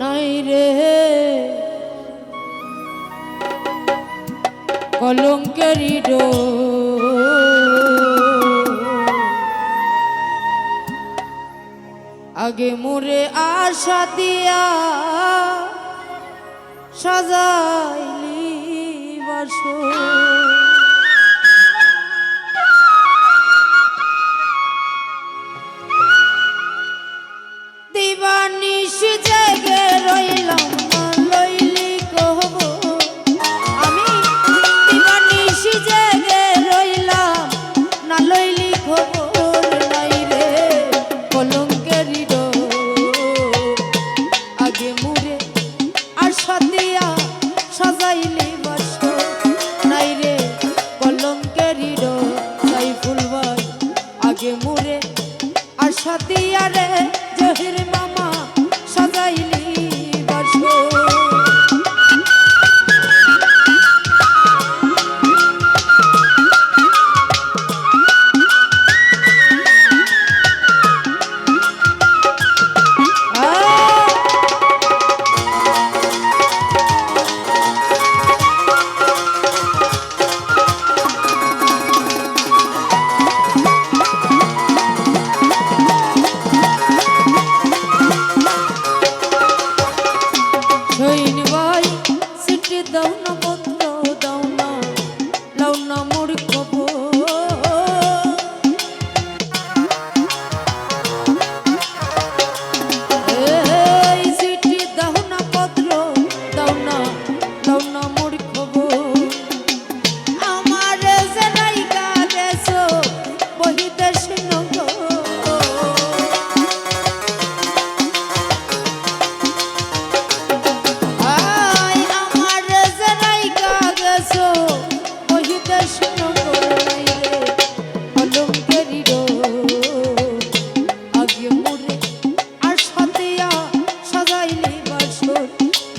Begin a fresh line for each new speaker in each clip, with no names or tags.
নাই রে। কলঙ্কেরি ডো আগে মোরে আশা দিয়া সাজাইলি বাসো। দিবানি সে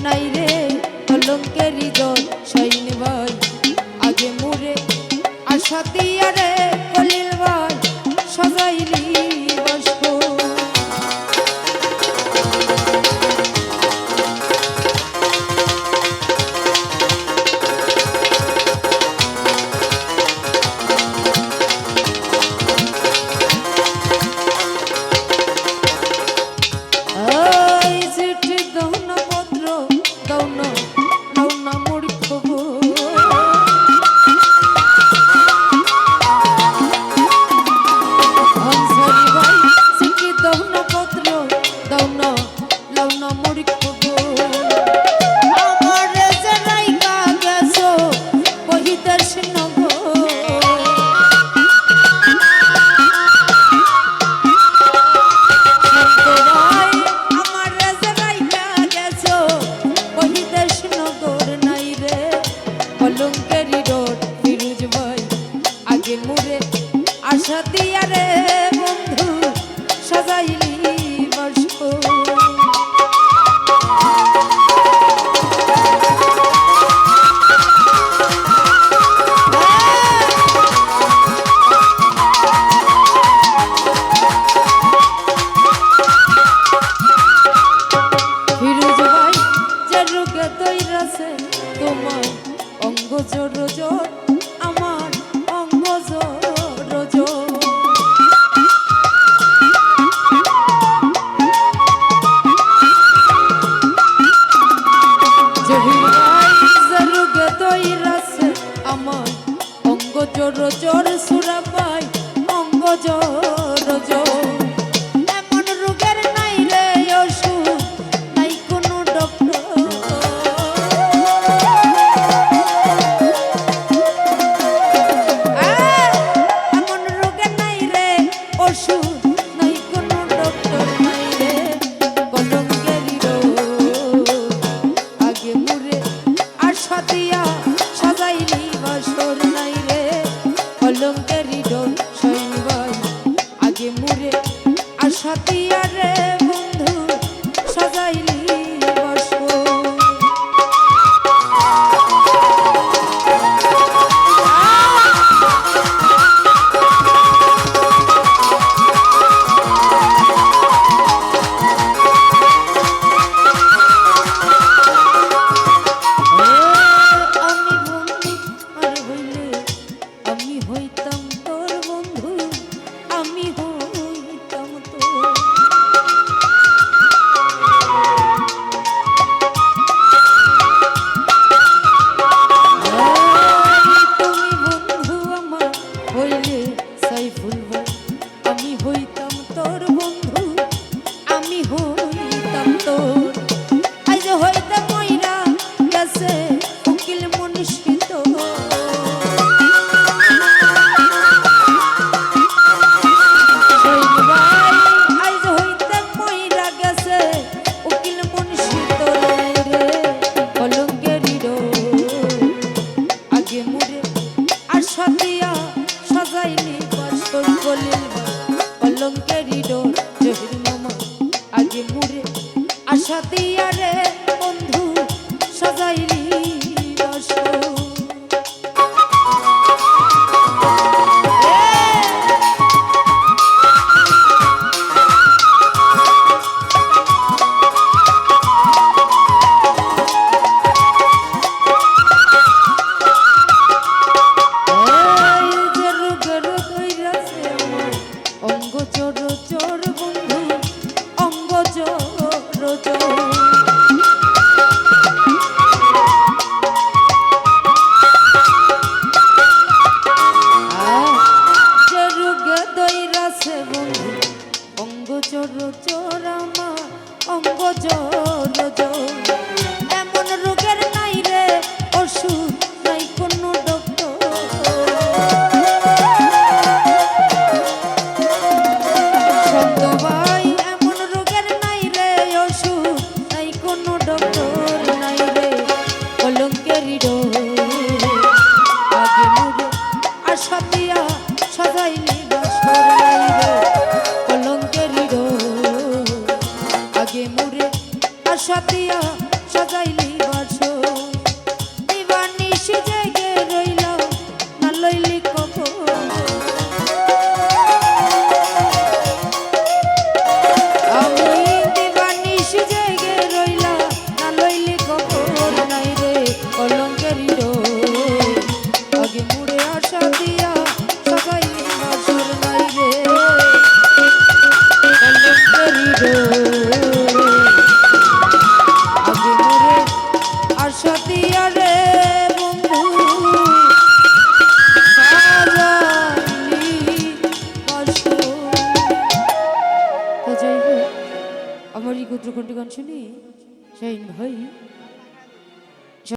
nay গেছে তোমার অঙ্গ জোর জোর আমার অঙ্গ জোর জোর আমার অঙ্গ জোর জোর সুরাবাই অঙ্গ জোর আমার এই ক্ষুদ্র কণ্ঠী গান শুনি শাহিন ভাই